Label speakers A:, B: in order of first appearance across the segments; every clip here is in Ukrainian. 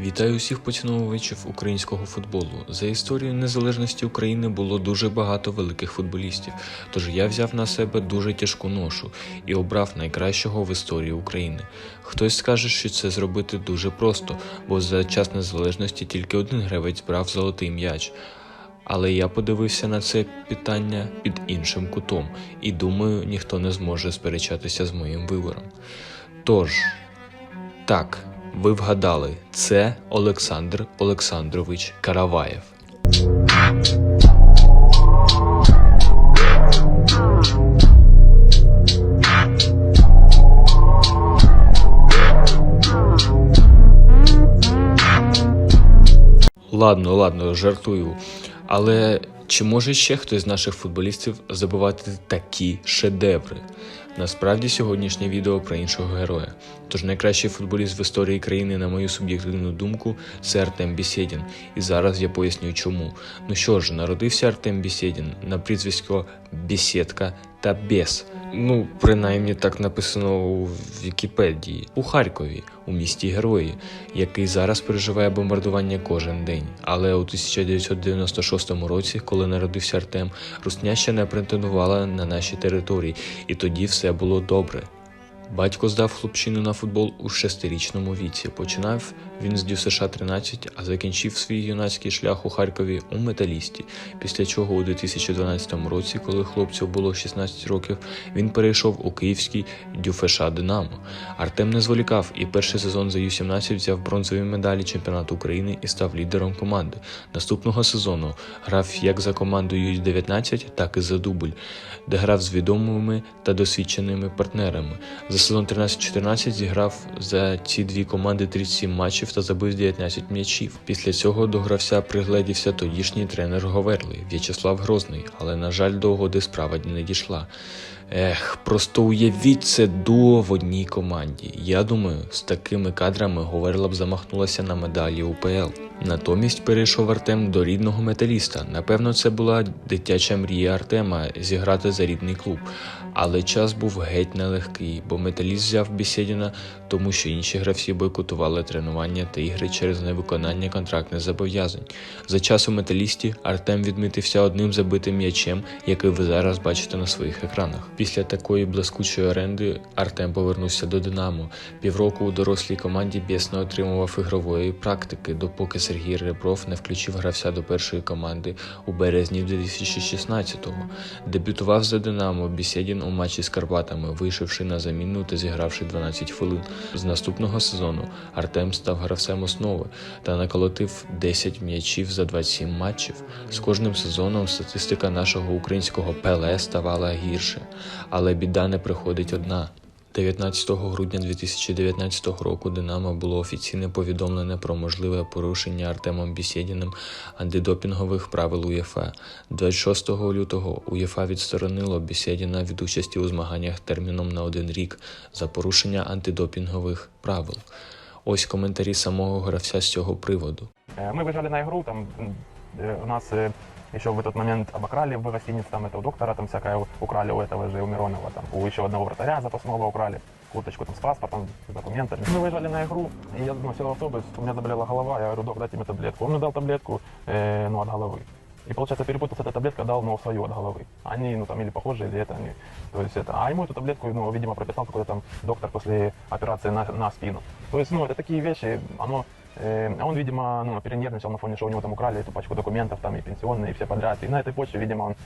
A: Вітаю усіх поціновувачів українського футболу. За історію незалежності України було дуже багато великих футболістів, тож я взяв на себе дуже тяжку ношу і обрав найкращого в історії України. Хтось скаже, що це зробити дуже просто, бо за час незалежності тільки один гравець брав золотий м'яч. Але я подивився на це питання під іншим кутом, і думаю, ніхто не зможе сперечатися з моїм вибором. Тож, так, ви вгадали, це Олександр Олександрович Караваєв. Ладно, ладно, жартую. Але чи може ще хтось з наших футболістів забивати такі шедеври? Насправді сьогоднішнє відео про іншого героя. Тож найкращий футболіст в історії країни, на мою суб'єктивну думку, це Артем Бісєдін. І зараз я поясню чому. Ну що ж, народився Артем Бісєдін на прізвисько Бісєдка та Бес. Ну, принаймні так написано у Вікіпедії, у Харкові, у місті Герої, який зараз переживає бомбардування кожен день. Але у 1996 році, коли народився Артем, Русня ще не претендувала на наші території, і тоді все було добре. Батько здав хлопчину на футбол у шестирічному віці. Починав він з ДЮСШ 13, а закінчив свій юнацький шлях у Харкові у металісті. Після чого у 2012 році, коли хлопцю було 16 років, він перейшов у київський ДЮФШ Динамо. Артем не зволікав і перший сезон за Ю-17 взяв бронзові медалі чемпіонату України і став лідером команди. Наступного сезону грав як за командою Ю-19, так і за дубль, де грав з відомими та досвідченими партнерами. За сезон 13-14 зіграв за ці дві команди 37 матчів та забив 19 м'ячів. Після цього догрався, пригледівся тодішній тренер Говерли В'ячеслав Грозний, але, на жаль, до угоди справа не дійшла. Ех, просто уявіть це дуо в одній команді. Я думаю, з такими кадрами Говерла б замахнулася на медалі УПЛ. Натомість перейшов Артем до рідного металіста. Напевно, це була дитяча мрія Артема зіграти за рідний клуб. Але час був геть нелегкий, бо металіст взяв Бісєдіна, тому що інші гравці бойкотували тренування та ігри через невиконання контрактних зобов'язань. За час у металісті Артем відмітився одним забитим м'ячем, який ви зараз бачите на своїх екранах. Після такої блискучої оренди Артем повернувся до Динамо. Півроку у дорослій команді Бєс не отримував ігрової практики, допоки Сергій Ребров не включив гравця до першої команди у березні 2016-го. Дебютував за Динамо Бісєдін у матчі з Карпатами, вийшовши на заміну та зігравши 12 хвилин. З наступного сезону Артем став гравцем основи та наколотив 10 м'ячів за 27 матчів. З кожним сезоном статистика нашого українського Пеле ставала гірше, але біда не приходить одна. 19 грудня 2019 року Динамо було офіційне повідомлення про можливе порушення Артемом Бісєдіним антидопінгових правил УЄФА. 26 лютого УЄФА відсторонило Бісєдіна від участі у змаганнях терміном на один рік за порушення антидопінгових правил. Ось коментарі самого гравця з цього приводу.
B: Э, Мы выезжали на игру, там э, у нас э, еще в этот момент обокрали в гостинице, там этого доктора, там всякое украли у этого же, у Миронова, там у еще одного вратаря запасного украли, курточку там с паспортом, с документами. Мы выезжали на игру, и я ну, сел в автобус, у меня заболела голова, я говорю, док, дайте мне таблетку. Он мне дал таблетку, э, ну, от головы. И получается, перепутал с этой таблеткой, дал, ну, свою от головы. Они, ну, там, или похожи, или это они. То есть это. А ему эту таблетку, ну, видимо, прописал какой-то там доктор после операции на, на спину. То есть, ну, это такие вещи, оно Э, он, видимо, ну, перенервничал на фоне, что у него там украли эту пачку документов, там и пенсионные, и все подряд. И на этой почве, видимо, он,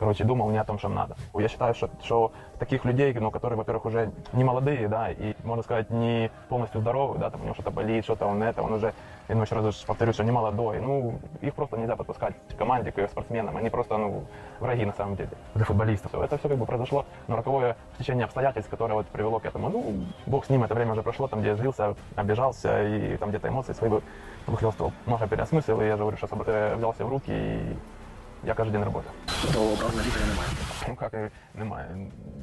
B: короче, думал не о том, что надо. Я считаю, что, что таких людей, ну, которые, во-первых, уже не молодые, да, и, можно сказать, не полностью здоровые, да, там у него что-то болит, что-то он это, он уже, ну, еще раз повторюсь, что не молодой. Ну, их просто нельзя подпускать к команде, к спортсменам. Они просто, ну, враги на самом деле для футболистов. Это все как бы произошло, но роковое стечение обстоятельств, которое вот привело к этому. Ну, бог с ним, это время уже прошло, там, где я злился, обижался, и там где-то эмоции свои вы- выхлестывал. Много переосмыслил, и я же говорю, что э, взялся в руки, и я каждый день работаю.
C: То образно лікаря немає.
B: Ну как, и немає.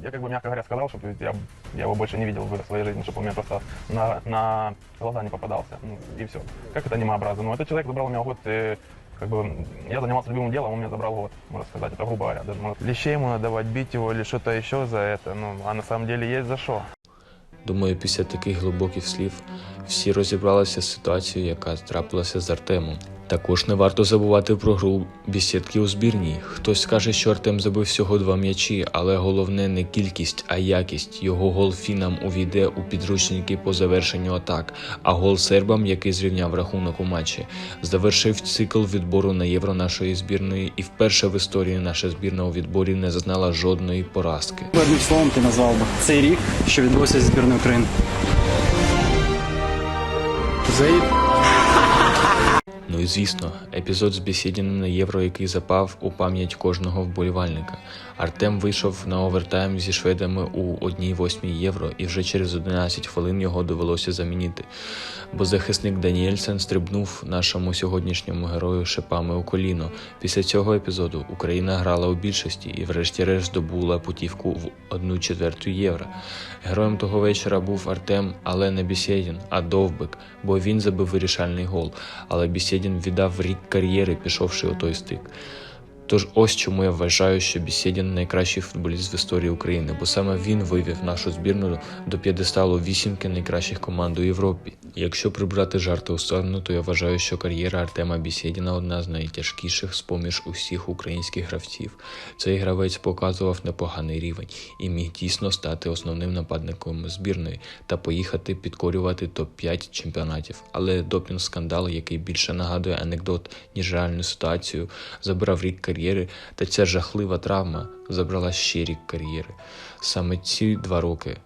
B: Я как бы, мягко говоря, сказал, чтобы я, я его больше не видел в своей жизни, чтобы он мне просто на, на глаза не попадался. Ну, и все. Как это немообразно? Ну, этот человек забрал у меня год, э, как бы, я занимался любимым делом, он мне забрал год, можно сказать, это грубо говоря. Даже, может, лещей ему надавать, бить его или что-то еще за это, ну, а на самом деле есть за что.
A: Думаю, після таких глибоких слів всі розібралися з ситуацією, яка трапилася з Артемом. Також не варто забувати про гру бісідки у збірній. Хтось скаже, що Артем забив всього два м'ячі, але головне не кількість, а якість. Його гол фінам увійде у підручники по завершенню атак, а гол сербам, який зрівняв рахунок у матчі, завершив цикл відбору на євро нашої збірної, і вперше в історії наша збірна у відборі не зазнала жодної поразки.
C: Одним словом ти назвав би цей рік, що відбувся зі збірною України. Заїб.
A: Ну і звісно, епізод з Бесідіним на євро, який запав у пам'ять кожного вболівальника. Артем вийшов на овертайм зі шведами у 1-8 євро, і вже через 11 хвилин його довелося замінити. Бо захисник Даніельсен стрибнув нашому сьогоднішньому герою шипами у коліно. Після цього епізоду Україна грала у більшості і, врешті-решт, здобула путівку в 1 четверту євро. Героєм того вечора був Артем, але не Бісєдін, а Довбик, бо він забив вирішальний гол. Але Бісєдін віддав рік кар'єри, пішовши у той стик. Тож ось чому я вважаю, що Бісєдін найкращий футболіст в історії України, бо саме він вивів нашу збірну до п'єдесталу вісімки найкращих команд у Європі. Якщо прибрати жарти у сторону, то я вважаю, що кар'єра Артема Бісєдіна одна з найтяжкіших з поміж усіх українських гравців. Цей гравець показував непоганий рівень і міг дійсно стати основним нападником збірної та поїхати підкорювати топ-5 чемпіонатів. Але допінг скандал, який більше нагадує анекдот ніж реальну ситуацію, забрав рік кар'єри, та ця жахлива травма забрала ще рік кар'єри. Саме ці два роки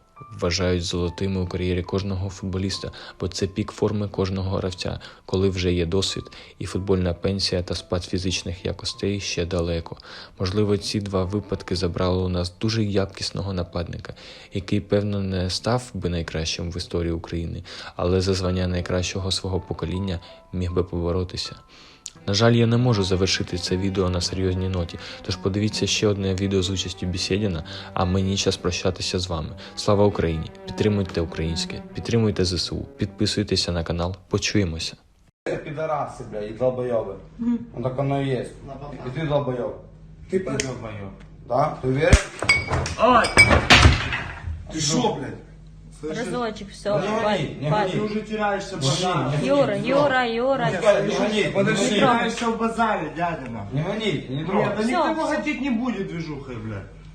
A: вважають золотими у кар'єрі кожного футболіста, бо це пік форми кожного гравця, коли вже є досвід, і футбольна пенсія та спад фізичних якостей ще далеко. Можливо, ці два випадки забрали у нас дуже якісного нападника, який, певно, не став би найкращим в історії України, але за звання найкращого свого покоління міг би поборотися. На жаль, я не можу завершити це відео на серйозній ноті, тож подивіться ще одне відео з участю Бісєдіна, а мені час прощатися з вами. Слава Україні! Підтримуйте українське, підтримуйте ЗСУ, підписуйтеся на канал, почуємося.
D: Пидорасы, бля, и долбоебы. Ну так оно и есть. И ты долбоеб.
E: Ты долбоёб.
D: Да? Ты уверен?
E: Ты шо, блядь?
F: Разочек, все,
D: Не гони, не
F: хватит.
D: гони.
E: Ты уже теряешься в
D: Не гони,
E: базаре.
D: не
F: Юра,
D: гони.
F: Юра, Юра.
D: Не гони, не гони,
E: Подожди,
D: подожди.
F: трогай.
E: теряешься в базаре, дядя. нахуй.
D: Не гони, не
E: Нет,
D: трогай.
E: да
F: Всё,
E: никто его
F: всё.
E: хотеть не будет движухой, блядь.